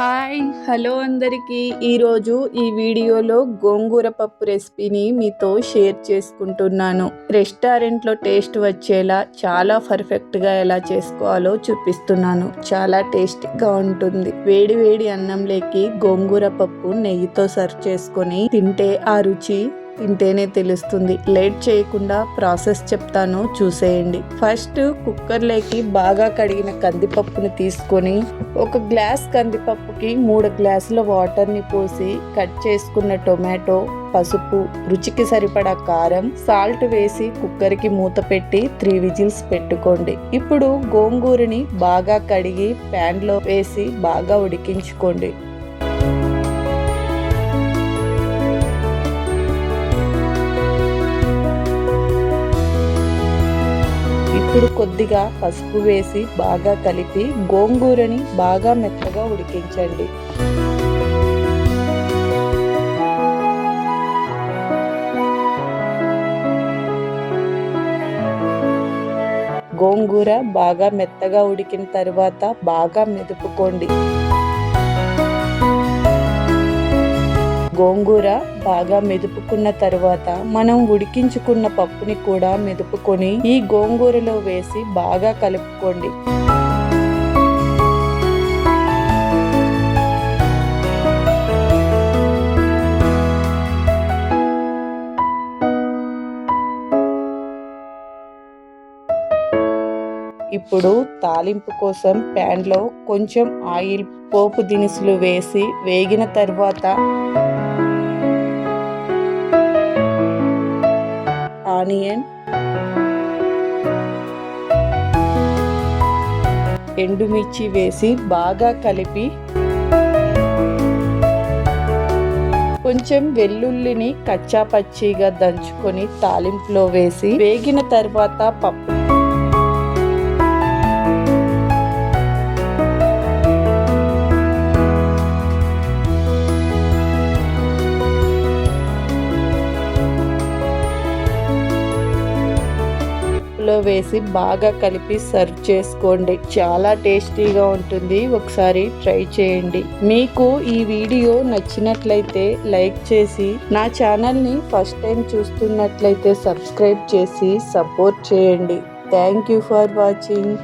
Hi hello అందరికీ. ఈరోజు ఈ వీడియోలో గోంగూర పప్పు రెసిపీని మీతో షేర్ చేసుకుంటున్నాను. రెస్టారెంట్లో టేస్ట్ వచ్చేలా చాలా పర్ఫెక్ట్గా ఎలా చేసుకోవాలో చూపిస్తున్నాను. చాలా టేస్టీగా ఉంటుంది. వేడి వేడి అన్నంలోకి గోంగూర పప్పు నెయ్యితో సర్వ్ చేసుకొని తింటే ఆ రుచి తింటేనే తెలుస్తుంది. లేట్ చేయకుండా ప్రాసెస్ చెప్తాను చూసేయండి. ఫస్ట్ కుక్కర్లోకి బాగా కడిగిన కందిపప్పుని తీసుకొని ఒక గ్లాస్ కందిపప్పుకి మూడు గ్లాసుల వాటర్ని పోసి కట్ చేసుకున్న టొమాటో పసుపు రుచికి సరిపడా కారం సాల్ట్ వేసి కుక్కర్కి మూత పెట్టి త్రీ విజిల్స్ పెట్టుకోండి. ఇప్పుడు గోంగూరని బాగా కడిగి ప్యాన్లో వేసి బాగా ఉడికించుకోండి. ఇప్పుడు కొద్దిగా పసుపు వేసి బాగా కలిపి గోంగూరని బాగా మెత్తగా ఉడికించండి. గోంగూర బాగా మెత్తగా ఉడికిన తర్వాత బాగా మెదుపుకోండి. గోంగూర బాగా మెదుపుకున్న తర్వాత మనం ఉడికించుకున్న పప్పుని కూడా మెదుపుకొని ఈ గోంగూరలో వేసి బాగా కలుపుకోండి. ఇప్పుడు తాలింపు కోసం ప్యాన్లో కొంచెం ఆయిల్ పోపు దినుసులు వేసి వేగిన తర్వాత ఆనియన్ ఎండుమిర్చి వేసి బాగా కలిపి కొంచెం వెల్లుల్లిని కచ్చా పచ్చిగా దంచుకొని తాలింపులో వేసి వేగిన తర్వాత పప్పు పప్పులో వేసి బాగా కలిపి సర్వ్ చేసుకోండి. చాలా టేస్టీగా ఉంటుంది. ఒకసారి ట్రై చేయండి. మీకు ఈ వీడియో నచ్చినట్లయితే లైక్ చేసి నా ఛానల్ని ఫస్ట్ టైం చూస్తున్నట్లయితే సబ్స్క్రైబ్ చేసి సపోర్ట్ చేయండి. Thank you for watching.